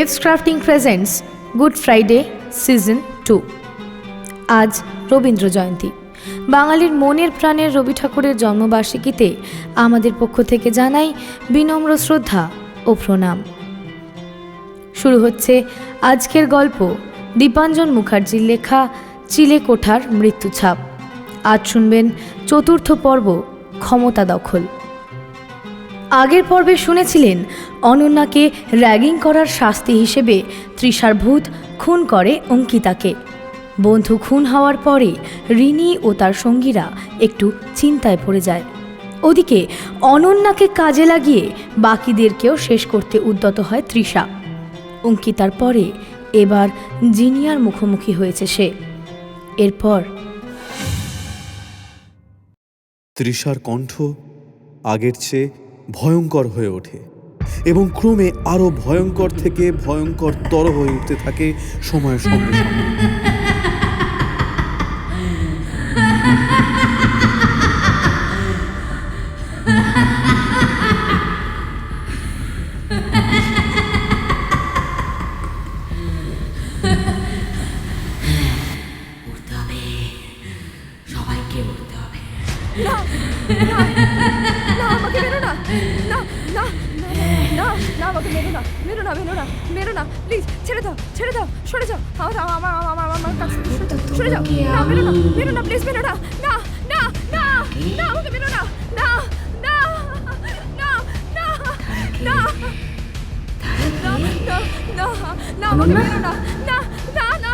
Webs crafting presents Good Friday season two আজ রবীন্দ্র জয়ন্তী। বাঙালির মনের প্রাণের রবি ঠাকুরের জন্মবার্ষিকীতে আমাদের পক্ষ থেকে জানাই বিনম্র শ্রদ্ধা ও প্রণাম। শুরু হচ্ছে আজকের গল্প দীপাঞ্জন মুখার্জির লেখা চিলে কোঠার মৃত্যুছাপ। আজ শুনবেন চতুর্থ পর্ব ক্ষমতা দখল। আগের পর্বে শুনেছিলেন, অনন্যাকে র্যাগিং করার শাস্তি হিসেবে তৃষার ভূত খুন করে অঙ্কিতাকে। বন্ধু খুন হওয়ার পরে রিনি ও তার সঙ্গীরা একটু চিন্তায় পড়ে যায়। ওদিকে অনন্যাকে কাজে লাগিয়ে বাকিদেরকেও শেষ করতে উদ্যত হয় তৃষা। অঙ্কিতার পরে এবার জিনিয়ার মুখোমুখি হয়েছে সে। এরপর তৃষার কণ্ঠ আগের চেয়ে ভয়ঙ্কর হয়ে ওঠে এবং ক্রমে আরও ভয়ঙ্কর থেকে ভয়ঙ্কর তর হয়ে উঠতে থাকে সময়ের সঙ্গে সঙ্গে। না মেরো না মেরো না মেরো না প্লিজ ছেড়ে দাও ছেড়ে দাও সরে যাও আমার আমার আমার আমার কাছ সরে যাও না মেরো না মেরো না প্লিজ মেরো না না না না না আমাকে মেরো না না না না না না না না না না আমাকে মেরো না না না না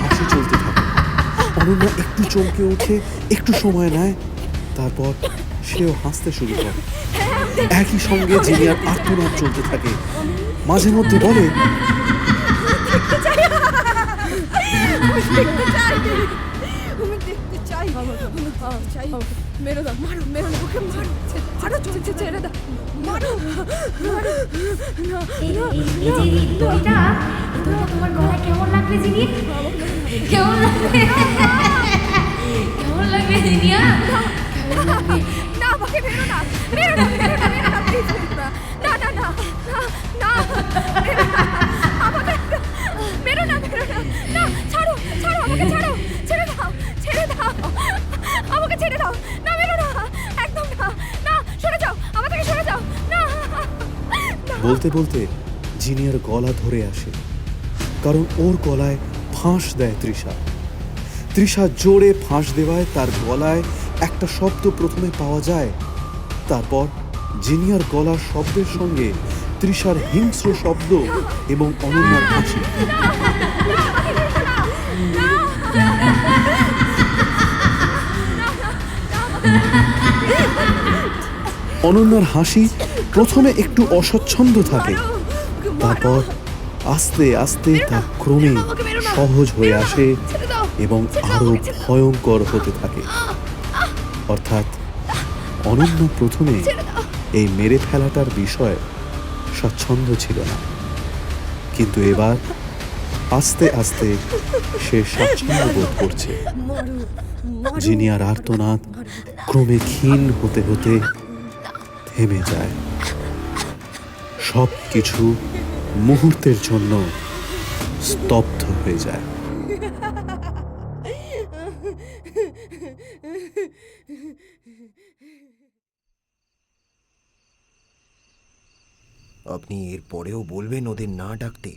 হাসি চলতে থাকে। একটু চমকে ওঠে একটু সময় নেয় তারপর সেও হাসতে শুরু করে। একই সঙ্গে জিনিয়ার আত্মনাদ চলতে থাকে। মাঝে মধ্যে বলে দেখতে চাই। দেখতে চাই। মেরো দাও মারো মেরো না ওকে মারো মারো ছেড়ে দাও মারো লাগবে জিনি কেমন লাগবে না আমাকে মেরো না মেরো না মেরো বলতে বলতে জিনিয়ার গলা ধরে আসে, কারণ ওর গলায় ফাঁস দেয় তৃষা। তৃষা জোরে ফাঁস দেওয়ায় তার গলায় একটা শব্দ প্রথমে পাওয়া যায়, তারপর জিনিয়ার গলার শব্দের সঙ্গে তৃষার হিংস্র শব্দ এবং অনন্যার হাসি। অনন্যার হাসি প্রথমে একটু অস্বচ্ছন্দ থাকে। তারপর আস্তে আস্তে তা ক্রমে সহজ হয়ে আসে এবং আরও ভয়ঙ্কর হতে থাকে। অর্থাৎ অনন্য প্রথমে এই মেরে ফেলাটার বিষয় স্বচ্ছন্দ ছিল না। কিন্তু এবার আস্তে আস্তে সে স্বচ্ছন্দ বোধ করছে। জিনিয়ার আর্তনাদ ক্রমে ক্ষীণ হতে হতে থেমে যায়। সব কিছু মুহূর্তের জন্য স্তব্ধ হয়ে যায়। আপনি এর পরেও বলবেন ওদের না ডাকতে?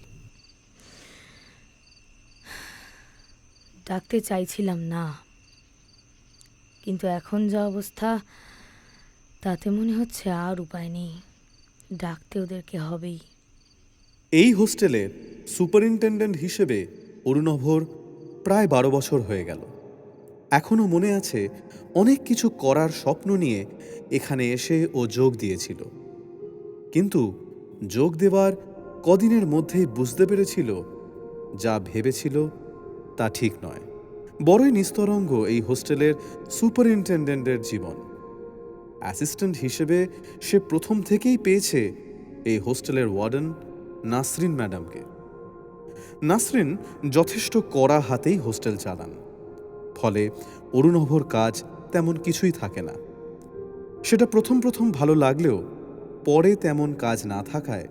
ডাকতে চাইছিলাম না। কিন্তু এখন যা অবস্থা তাতে মনে হচ্ছে আর উপায় নেই। ডাকতে ওদেরকে হবেই। এই হোস্টেলের সুপারিনটেন্ডেন্ট হিসেবে অরুণভর প্রায় বারো বছর হয়ে গেল। এখনও মনে আছে অনেক কিছু করার স্বপ্ন নিয়ে এখানে এসে ও যোগ দিয়েছিল। কিন্তু যোগ দেওয়ার কদিনের মধ্যেই বুঝতে পেরেছিল যা ভেবেছিল তা ঠিক নয়। বড়ই নিস্তরঙ্গ এই হোস্টেলের সুপারিনটেন্ডেন্টের জীবন। অ্যাসিস্ট্যান্ট হিসেবে সে প্রথম থেকেই পেয়েছে এই হোস্টেলের ওয়ার্ডেন নাসরিন ম্যাডামকে। নাসরিন যথেষ্ট কড়া হাতেই হোস্টেল চালান। ফলে অরুণভর কাজ তেমন কিছুই থাকে না। সেটা প্রথম প্রথম ভালো লাগলেও পরে তেমন কাজ না থাকায়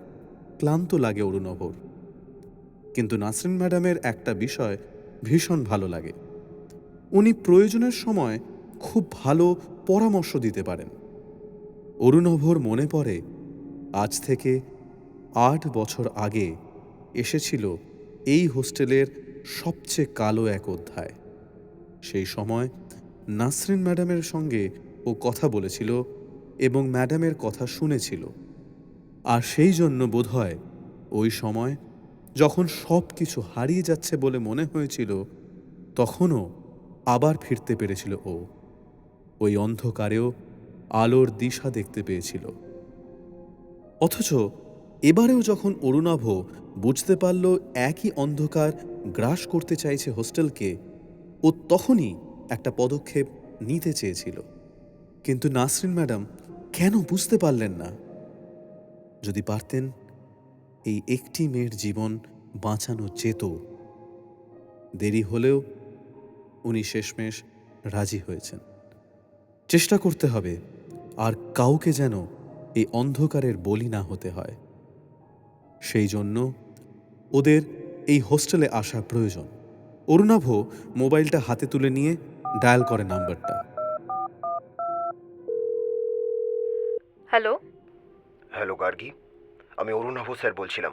ক্লান্ত লাগে অরুণভর। কিন্তু নাসরিন ম্যাডামের একটা বিষয় ভীষণ ভালো লাগে। উনি প্রয়োজনের সময় খুব ভালো পরামর্শ দিতে পারেন। অরুণভর মনে পড়ে, আজ থেকে আট বছর আগে এসেছিল এই হোস্টেলের সবচেয়ে কালো এক অধ্যায়। সেই সময় নাসরিন ম্যাডামের সঙ্গে ও কথা বলেছিল এবং ম্যাডামের কথা শুনেছিল। আর সেই জন্য বোধহয় ওই সময় যখন সব কিছু হারিয়ে যাচ্ছে বলে মনে হয়েছিল, তখনও আবার ফিরতে পেরেছিল ও। ওই অন্ধকারেও আলোর দিশা দেখতে পেয়েছিল। অথচ এবারেও যখন অরুণাভ বুঝতে পারল একই অন্ধকার গ্রাস করতে চাইছে হোস্টেলকে, ও তখনই একটা পদক্ষেপ নিতে চেয়েছিল। কিন্তু নাসরিন ম্যাডাম কেন বুঝতে পারলেন না? যদি পারতেন, এই একটি মেয়ের জীবন বাঁচানো যেত। দেরি হলেও উনি শেষমেশ রাজি হয়েছেন। চেষ্টা করতে হবে। আর কাউকে যেন এই অন্ধকারের বলি না হতে হয়। সেই জন্য ওদের এই হোস্টেলে আসা প্রয়োজন। অরুণাভ মোবাইলটা হাতে তুলে নিয়ে ডায়াল করে নাম্বারটা। হ্যালো। হ্যালো গার্গী। আমি অরুণাভ স্যার বলছিলাম।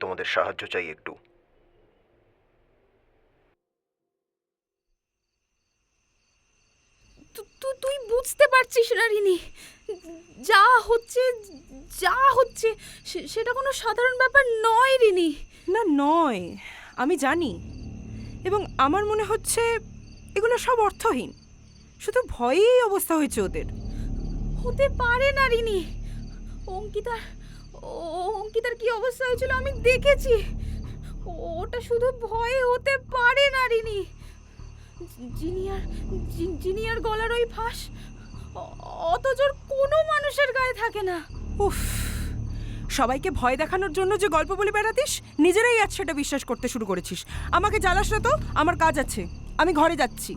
তোমাদের সাহায্য চাই একটু তু- তু- তুই বুঝতে পারছিস না রিনি। যা হচ্ছে যা হচ্ছে সেটা কোনো সাধারণ ব্যাপার নয় রিনি। না নয়। আমি জানি। এবং আমার মনে হচ্ছে এগুলো সব অর্থহীন। শুধু ভয়েই অবস্থা হয়েছে ওদের। হতে পারে না রিনি। অঙ্কিতার ও- অঙ্কিতার কি অবস্থা হয়েছিল আমি দেখেছি। ওটা শুধু ভয়ে হতে পারে না রিনি। জিনিয়ার জিনিয়ার গলার ওই ফাঁস অত জোর কোনো মানুষের গায়ে থাকে না। উফ সবাইকে ভয় দেখানোর জন্য যে গল্প বলে বেড়াতিস নিজেরাই আজ সেটা বিশ্বাস করতে শুরু করেছিস। আমাকে জ্বালাস না তো আমার কাজ আছে আমি ঘরে যাচ্ছি।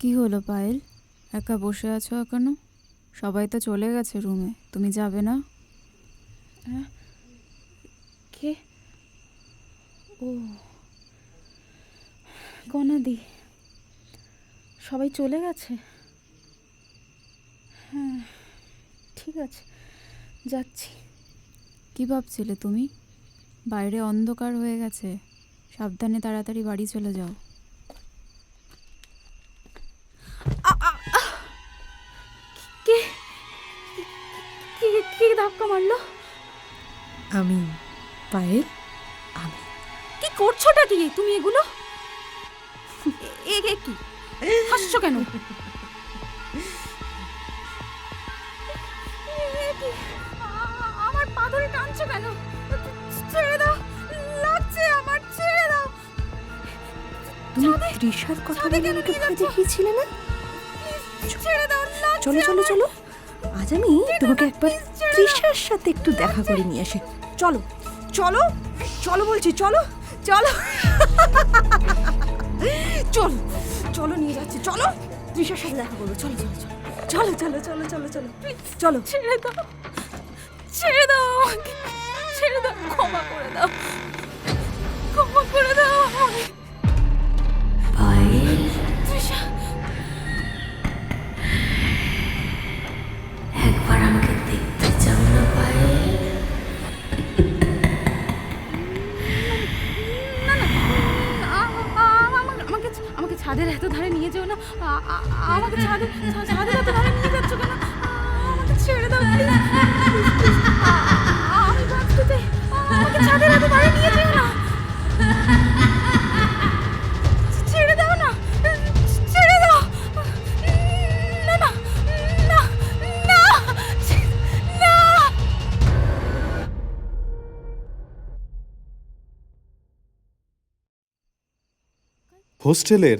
কি হলো পায়েল? একা বসে আছো এখনও? সবাই তো চলে গেছে রুমে তুমি যাবে না? কে ও গনাদি সবাই চলে গেছে হ্যাঁ ঠিক আছে যাচ্ছি কি ভাবছিলে তুমি বাইরে অন্ধকার হয়ে গেছে সাবধানে তাড়াতাড়ি বাড়ি চলে যাও কে ধাক্কা মারলো আমি পায়েল আমি কি করছোটা কি তুমি এগুলো? এ এ কি? হাসছো কেন? আমার পা ধরে টানছো কেন? ছেড়ে দাও লাগছে আমার ছেড়ে দাও। তুমি তৃষার কথা বলে কেন আমাকে ভয় দেখিয়েছিলে না? চলো চলো চলো আজ আমি তোমাকে একবার তৃষার সাথে একটু দেখা করে নিয়ে আসি। চলো। চলো চলো বলছি, চলো চলো। চলো চলো নিয়ে যাচ্ছি, চলো। তৃষার সাথে দেখা করব, চলো চলো চলো। চলো চলো চলো চলো চলো। চলো। ছেড়ে দাও ছেড়ে দাও আমাকে। ছেড়ে দাও, ক্ষমা করে দাও। ক্ষমা করে দাও আমাকে। ছাদের এত ধারে নিয়ে যেও না। আমাকে ছাদে ছাদের এত ধারে নিয়ে যাচ্ছ কেন? আমাকে ছেড়ে দাও। আমি বাঁচতে আমাকে ছাদের এত ধারে নিয়ে যেও না। ছেড়ে দাও না। ছেড়ে দাও। না না না না না। হোস্টেলের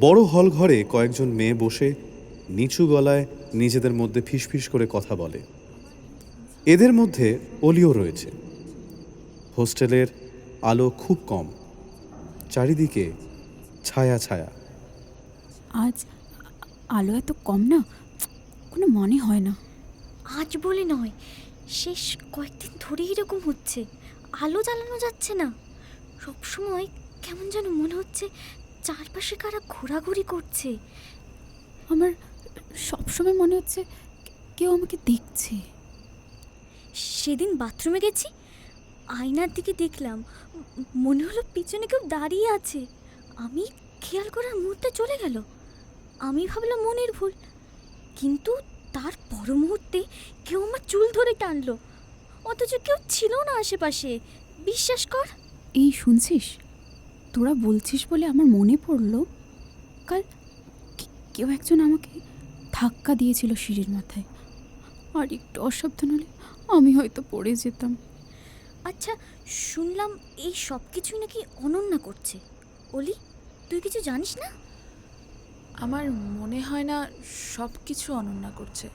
বড় হল ঘরে কয়েকজন মেয়ে বসে নিচু গলায় নিজেদের মধ্যে ফিসফিস করে কথা বলে। এদের মধ্যে অলিও রয়েছে। হোস্টেলের আলো খুব কম। চারিদিকে ছায়া ছায়া। আজ আলো এত কম না? কোনো মনে হয় না। আজ বলে নয় শেষ কয়েকদিন ধরেই এরকম হচ্ছে। আলো জ্বালানো যাচ্ছে না। সবসময় কেমন যেন মনে হচ্ছে চারপাশে কারা ঘোরাঘুরি করছে? আমার সবসময় মনে হচ্ছে কেউ আমাকে দেখছে। সেদিন বাথরুমে গেছি, আয়নার দিকে দেখলাম, মনে হলো পিছনে কেউ দাঁড়িয়ে আছে। আমি খেয়াল করার মুহূর্তে চলে গেল। আমি ভাবলাম মনের ভুল, কিন্তু তার পর মুহূর্তে কেউ আমার চুল ধরে টানলো। অথচ কেউ ছিল না আশেপাশে, বিশ্বাস কর। এই শুনছিস? তোরা বলছিস বলে আমার মনে পড়ল? কাল কেউ একজন আমাকে ধাক্কা দিয়েছিল সিঁড়ির মাথায়। আর একটু অসাবধান হলে আমি হয়তো পড়ে যেতাম। আচ্ছা শুনলাম এই সব কিছুই নাকি অনন্যা করছে। অলি তুই কিছু জানিস না? আমার মনে হয় না সব কিছু অনন্যা করছে।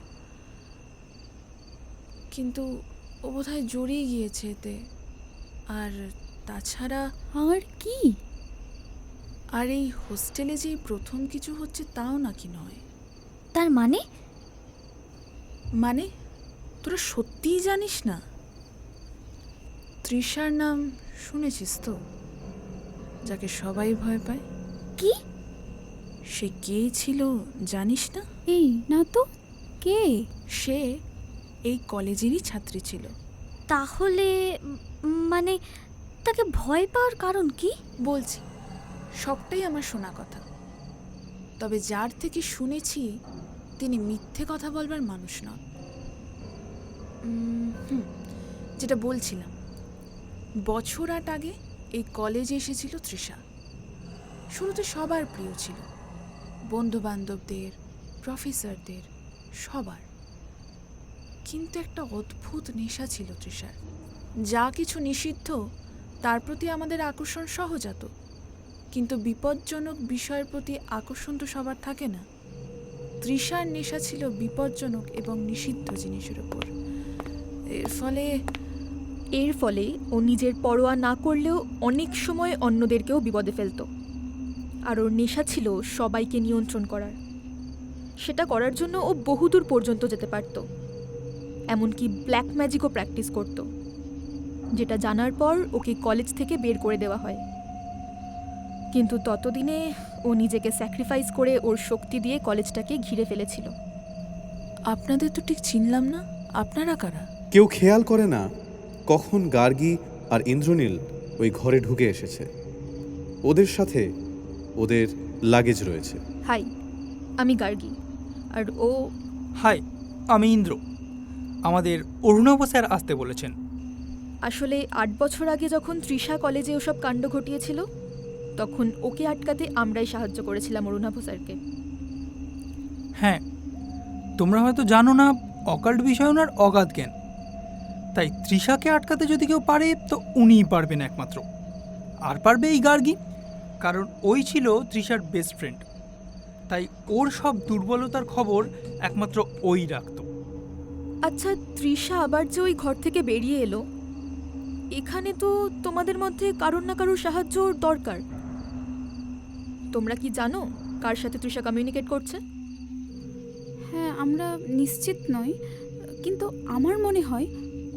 কিন্তু ও বোধহয় জড়িয়ে গিয়েছে এতে। আর তাছাড়া আর কি? আর এই হোস্টেলে যে প্রথম কিছু হচ্ছে তাও নাকি নয়। তার মানে? মানে? তোরা সত্যিই জানিস না? তৃষার নাম শুনেছিস তো? যাকে সবাই ভয় পায়। কি? সে কে ছিল জানিস না? এই না তো? কে? সে এই কলেজেরই ছাত্রী ছিল। তাহলে মানে তাকে ভয় পাওয়ার কারণ কি? বলছি সবটাই আমার শোনা কথা। তবে যার থেকে শুনেছি, তিনি মিথ্যে কথা বলবার মানুষ নন। যেটা বলছিলাম, বছর আট আগে এই কলেজে এসেছিল তৃষা। শুরুতে সবার প্রিয় ছিল। বন্ধু বান্ধবদের প্রফেসরদের, সবার। কিন্তু একটা অদ্ভুত নেশা ছিল তৃষার। যা কিছু নিষিদ্ধ, তার প্রতি আমাদের আকর্ষণ সহজাত। কিন্তু বিপজ্জনক বিষয়ের প্রতি আকর্ষণ তো সবার থাকে না। তৃষার নেশা ছিল বিপজ্জনক এবং নিষিদ্ধ জিনিসের উপর। এর ফলে এর ফলে ও নিজের পরোয়া না করলেও অনেক সময় অন্যদেরকেও বিপদে ফেলতো। আর ওর নেশা ছিল সবাইকে নিয়ন্ত্রণ করার। সেটা করার জন্য ও বহুদূর পর্যন্ত যেতে পারত। এমনকি ব্ল্যাক ম্যাজিকও প্র্যাকটিস করত। যেটা জানার পর ওকে কলেজ থেকে বের করে দেওয়া হয়। কিন্তু ততদিনে ও নিজেকে স্যাক্রিফাইস করে ওর শক্তি দিয়ে কলেজটাকে ঘিরে ফেলেছিল। আপনাদের তো ঠিক চিনলাম না। আপনারা কারা? কেউ খেয়াল করে না কখন গার্গী আর ইন্দ্রনীল ওই ঘরে ঢুকে এসেছে। ওদের সাথে ওদের লাগেজ রয়েছে। হাই আমি গার্গী। আর ও হাই আমি ইন্দ্র। আমাদের অরুণাভ স্যার আসতে বলেছেন। আসলে আট বছর আগে যখন তৃষা কলেজে ওসব কাণ্ড ঘটিয়েছিল তখন ওকে আটকাতে আমরাই সাহায্য করেছিলাম অরুণাভ স্যারকে হ্যাঁ তোমরা হয়তো জানো না অকাল্ট বিষয় ওনার অগাধ জ্ঞান। তাই তৃষাকে আটকাতে যদি কেউ পারে তো উনিই পারবেন একমাত্র। আর পারবে এই গার্গী কারণ ওই ছিল তৃষার বেস্ট ফ্রেন্ড তাই ওর সব দুর্বলতার খবর একমাত্র ওই রাখতো। আচ্ছা তৃষা আবার যে ওই ঘর থেকে বেরিয়ে এলো এখানে তো তোমাদের মধ্যে কারোর না কারোর সাহায্য দরকার। তোমরা কি জানো কার সাথে তৃষা কমিউনিকেট করছে? হ্যাঁ আমরা নিশ্চিত নই কিন্তু আমার মনে হয়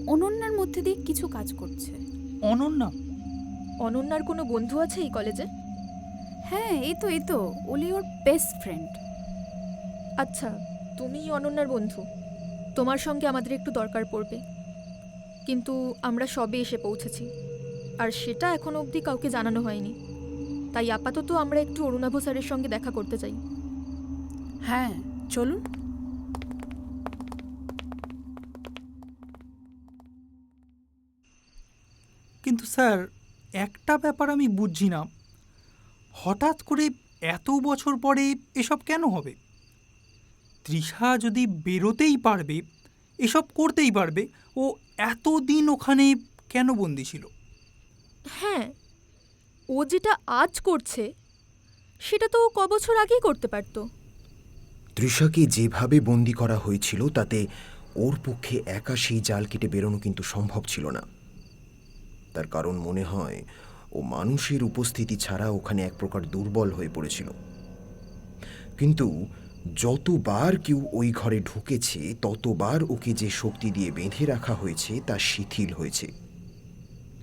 অনন্যার মধ্যে দিয়ে কিছু কাজ করছে। অনন্যা? অনন্যার কোনো বন্ধু আছে এই কলেজে হ্যাঁ এই তো এই তো ওলি ওর বেস্ট ফ্রেন্ড আচ্ছা তুমি অনন্যার বন্ধু। তোমার সঙ্গে আমাদের একটু দরকার পড়বে। কিন্তু আমরা সবে এসে পৌঁছেছি। আর সেটা এখনও অবধি কাউকে জানানো হয়নি। তাই আপাতত আমরা একটু অরুণাভ স্যারের সঙ্গে দেখা করতে চাই। হ্যাঁ চলুন। কিন্তু স্যার একটা ব্যাপার আমি বুঝছি না। হঠাৎ করে এত বছর পরে এসব কেন হবে? তৃষা যদি বেরোতেই পারবে এসব করতেই পারবে ও এতদিন ওখানে কেন বন্দি ছিল? হ্যাঁ ও যেটা আজ করছে, সেটা তো ও ক আগেই করতে পারতো। তৃষাকে যেভাবে বন্দি করা হয়েছিল, তাতে ওর পক্ষে একা সেই জাল কেটে বেরোনো কিন্তু সম্ভব ছিল না। তার কারণ মনে হয়, ও মানুষের উপস্থিতি ছাড়া ওখানে এক প্রকার দুর্বল হয়ে পড়েছিল। কিন্তু যতবার কেউ ওই ঘরে ঢুকেছে, ততবার ওকে যে শক্তি দিয়ে বেঁধে রাখা হয়েছে, তা শিথিল হয়েছে।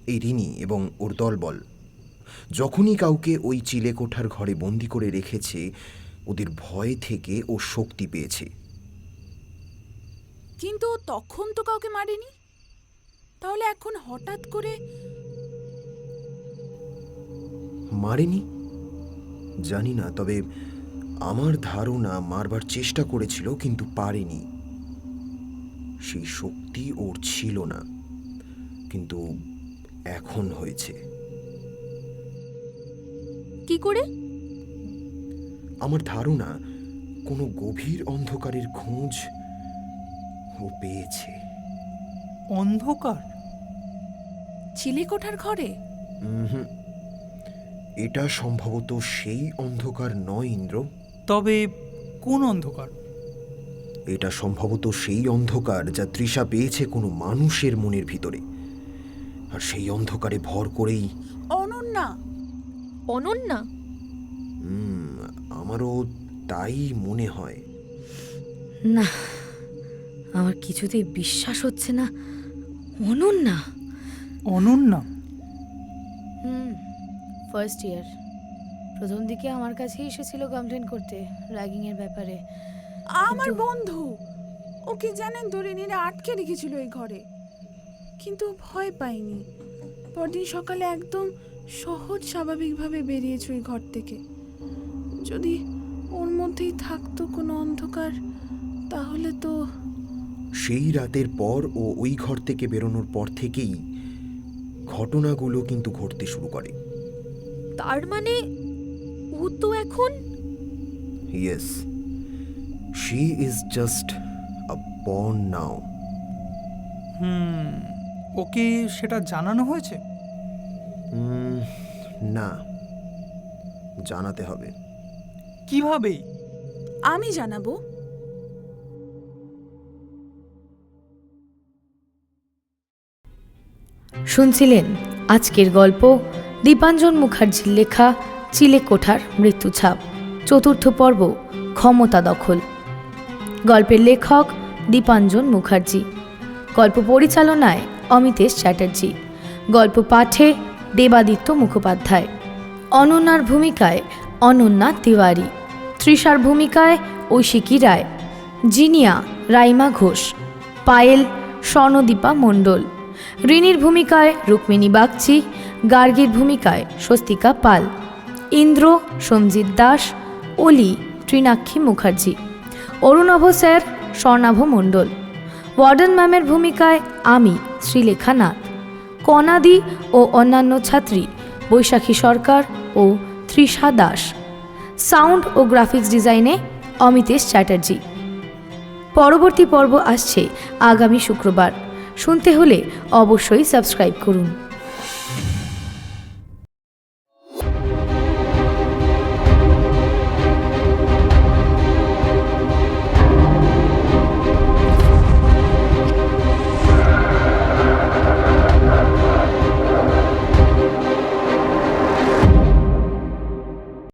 এই রিনি এবং ওর দলবল। যখনই কাউকে ওই চিলেকোঠার ঘরে বন্দি করে রেখেছে ওদের ভয় থেকে ও শক্তি পেয়েছে। কিন্তু তখন তো কাউকে মারেনি? তাহলে এখন হঠাৎ করে মারেনি? জানি না তবে আমার ধারণা মারবার চেষ্টা করেছিল কিন্তু পারেনি। সেই শক্তি ওর ছিল না কিন্তু এখন হয়েছে। কি করে? আমার ধারণা কোনো গভীর অন্ধকারের খোঁজ ও পেয়েছে। অন্ধকার? চিলেকোঠার ঘরে। এটা সম্ভবত সেই অন্ধকার নয় ইন্দ্র। তবে কোন অন্ধকার? এটা সম্ভবত সেই অন্ধকার যা তৃষা পেয়েছে কোনো মানুষের মনের ভিতরে। আর সেই অন্ধকারে ভর করেই অনন্যা অনন্যা হুম, আমারও তাই মনে হয়। না আমার কিছুতেই বিশ্বাস হচ্ছে না। Ananya Ananya hmm first year প্রথম দিকে আমার কাছেই এসেছিল কমপ্লেন করতে র্যাগিংয়ের ব্যাপারে। আমার বন্ধু ওকে জানেন ধরে নিয়ে আটকে রেখেছিল এই ঘরে। কিন্তু ভয় পাইনি। পরদিন সকালে একদম সহজ স্বাভাবিকভাবে বেরিয়েছে ওই ঘর থেকে। যদি ওর মধ্যেই থাকতো কোনো অন্ধকার তাহলে তো সেই রাতের পর ও ওই ঘর থেকে বেরোনোর পর থেকেই ঘটনাগুলো কিন্তু ঘটতে শুরু করে। তার মানে ও তো এখন? Yes she is just a born now hmm okay সেটা জানানো হয়েছে? না। জানাতে হবে। কীভাবে? আমি জানাব। শুনছিলেন আজকের গল্প দীপাঞ্জন মুখার্জির লেখা চিলে কোঠার মৃত্যুছাপ চতুর্থ পর্ব ক্ষমতা দখল। গল্পের লেখক দীপাঞ্জন মুখার্জি। গল্প পরিচালনায় অমিতেশ চ্যাটার্জি। গল্প পাঠে দেবাদিত্য মুখোপাধ্যায়। অনন্যার ভূমিকায় অনন্যা তিওয়ারি। তৃষার ভূমিকায় ঐশিকী রায়। জিনিয়া রাইমা ঘোষ। পায়েল স্বর্ণদীপা মণ্ডল। ঋণীর ভূমিকায় রুক্মিণী বাগচি। গার্গীর ভূমিকায় স্বস্তিকা পাল। ইন্দ্র সঞ্জিত দাস। অলি ত্রিনাক্ষী মুখার্জি। অরুণভ স্যার স্বর্ণাভ মণ্ডল। ওয়ার্ডেন ম্যামের ভূমিকায় আমি শ্রীলেখা নাথ। কনাদি ও অন্যান্য ছাত্রী, বৈশাখী সরকার ও তৃষা দাস। সাউন্ড ও গ্রাফিক্স ডিজাইনে অমিতেশ চ্যাটার্জি। পরবর্তী পর্ব আসছে আগামী শুক্রবার। শুনতে হলে অবশ্যই সাবস্ক্রাইব করুন।